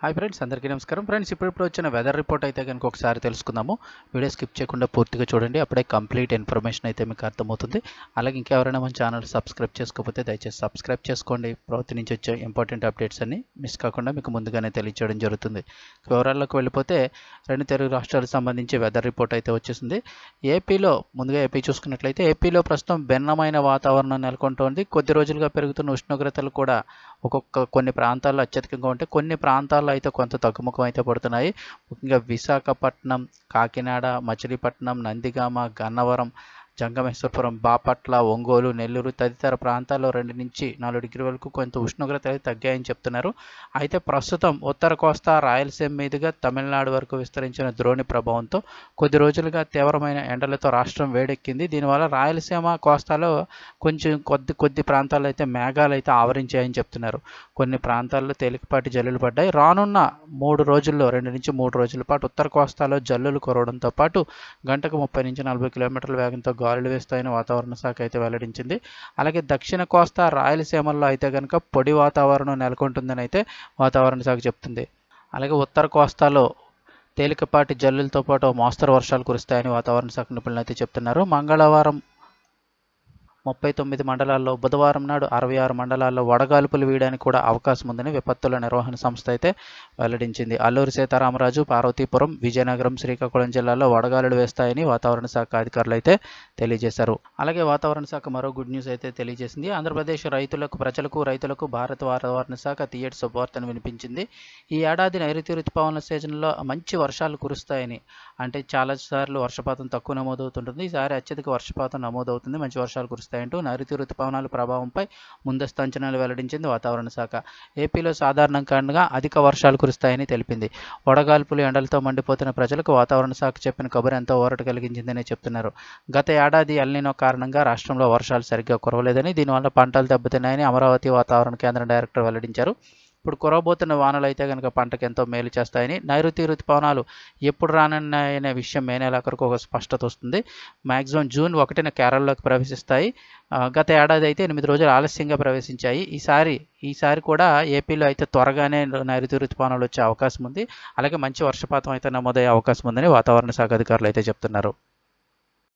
Hi friends అందరికీ నమస్కారం. Friends ఇప్పుడిప్పుడు వచ్చిన వెదర్ రిపోర్ట్ అయితే కనుక ఒకసారి తెలుసుకుందాము. వీడియో స్కిప్ చేయకుండా పూర్తిగా చూడండి. అప్పుడే కంప్లీట్ ఇన్ఫర్మేషన్ అయితే మీకు అర్థమవుతుంది. అలాగే ఇంకెవరైనా మన ఛానల్ సబ్స్క్రైబ్ చేసుకోకపోతే దయచేసి సబ్స్క్రైబ్ చేసుకోండి. ప్రభుత్వం నుంచి వచ్చే ఇంపార్టెంట్ అప్డేట్స్ అన్ని మిస్ కాకుండా మీకు ముందుగానే తెలియచేయడం జరుగుతుంది. వివరాల్లోకి వెళ్ళిపోతే రెండు తెలుగు రాష్ట్రాలకు సంబంధించి వెదర్ రిపోర్ట్ అయితే వచ్చేసింది. ఏపీలో ముందుగా ఏపీ చూసుకున్నట్లయితే ఏపీలో ప్రస్తుతం భిన్నమైన వాతావరణం నెలకొంటోంది. కొద్ది రోజులుగా పెరుగుతున్న ఉష్ణోగ్రతలు కూడా ఒక్కొక్క కొన్ని ప్రాంతాల్లో అత్యధికంగా ఉంటే కొన్ని ప్రాంతాల్లో అయితే కొంత తగ్గుముఖం అయితే పడుతున్నాయి. ముఖ్యంగా విశాఖపట్నం కాకినాడ మచిలీపట్నం నందిగామ గన్నవరం జంగమేశ్వరపురం బాపట్ల ఒంగోలు నెల్లూరు తదితర ప్రాంతాల్లో రెండు నుంచి నాలుగు డిగ్రీ వరకు కొంత ఉష్ణోగ్రత అయితే తగ్గాయని చెప్తున్నారు. అయితే ప్రస్తుతం ఉత్తర కోస్తా రాయలసీమ మీదుగా తమిళనాడు వరకు విస్తరించిన ద్రోణి ప్రభావంతో కొద్ది రోజులుగా తీవ్రమైన ఎండలతో రాష్ట్రం వేడెక్కింది. దీనివల్ల రాయలసీమ కోస్తాలో కొంచెం కొద్ది కొద్ది ప్రాంతాల్లో అయితే మేఘాలు అయితే ఆవరించాయని చెప్తున్నారు. కొన్ని ప్రాంతాల్లో తేలికపాటి జల్లులు పడ్డాయి. రానున్న మూడు రోజుల్లో రెండు నుంచి మూడు రోజుల పాటు ఉత్తర కోస్తాలో జల్లులు కురవడంతో పాటు గంటకు ముప్పై నుంచి నలభై కిలోమీటర్ల వేగంతో గాలులు వేస్తాయని వాతావరణ శాఖ అయితే వెల్లడించింది. అలాగే దక్షిణ కోస్తా రాయలసీమల్లో అయితే కనుక పొడి వాతావరణం నెలకొంటుందని అయితే వాతావరణ శాఖ చెప్తుంది. అలాగే ఉత్తర కోస్తాలో తేలికపాటి జల్లులతో పాటు మోస్తరు వర్షాలు కురుస్తాయని వాతావరణ శాఖ నిపుణులు అయితే చెప్తున్నారు. మంగళవారం ముప్పై తొమ్మిది మండలాల్లో బుధవారం నాడు అరవై ఆరు మండలాల్లో వడగాల్పులు వేయడానికి కూడా అవకాశం ఉందని విపత్తుల నిర్వహణ సంస్థ అయితే వెల్లడించింది. అల్లూరి సీతారామరాజు పార్వతీపురం విజయనగరం శ్రీకాకుళం జిల్లాల్లో వడగాలులు వేస్తాయని వాతావరణ శాఖ అధికారులు అయితే తెలియజేశారు. అలాగే వాతావరణ శాఖ మరో గుడ్ న్యూస్ అయితే తెలియజేసింది. ఆంధ్రప్రదేశ్ రైతులకు ప్రజలకు రైతులకు భారత వాతావరణ శాఖ తీయటి శుభవార్తను వినిపించింది. ఈ ఏడాది నైరుతి ఋతుపవన సీజన్లో మంచి వర్షాలు కురుస్తాయని అంటే చాలా సార్లు వర్షపాతం తక్కువ నమోదవుతుంటుంది. ఈసారి అత్యధిక వర్షపాతం నమోదవుతుంది. మంచి వర్షాలు కురుస్తాయి కురుస్తాయంటూ నైరుతి ఋతుపవనాల ప్రభావంపై ముందస్తు అంచనాలు వెల్లడించింది వాతావరణ శాఖ. ఏపీలో సాధారణంగా అధిక వర్షాలు కురుస్తాయని తెలిపింది. వడగాల్పులు ఎండలతో మండిపోతున్న ప్రజలకు వాతావరణ శాఖ చెప్పిన కబురు ఎంతో ఊరట కలిగించిందని చెప్తున్నారు. గత ఏడాది ఎల్నినో కారణంగా రాష్ట్రంలో వర్షాలు సరిగ్గా కురవలేదని దీనివల్ల పంటలు దెబ్బతిన్నాయని అమరావతి వాతావరణ కేంద్రం డైరెక్టర్ వెల్లడించారు. ఇప్పుడు కురవబోతున్న వానలు అయితే కనుక పంటకు ఎంతో మేలు చేస్తాయని నైరుతి ఋతుపవనాలు ఎప్పుడు రానున్నాయనే విషయం మే నెలాఖరుకు ఒక స్పష్టత వస్తుంది. మ్యాక్సిమం జూన్ ఒకటిన కేరళలోకి ప్రవేశిస్తాయి. గత ఏడాది అయితే ఎనిమిది రోజులు ఆలస్యంగా ప్రవేశించాయి. ఈసారి ఈసారి కూడా ఏపీలో అయితే త్వరగానే నైరుతి ఋతుపవనాలు వచ్చే అవకాశం ఉంది. అలాగే మంచి వర్షపాతం అయితే నమోదయ్యే అవకాశం ఉందని వాతావరణ శాఖ అధికారులు అయితే చెప్తున్నారు.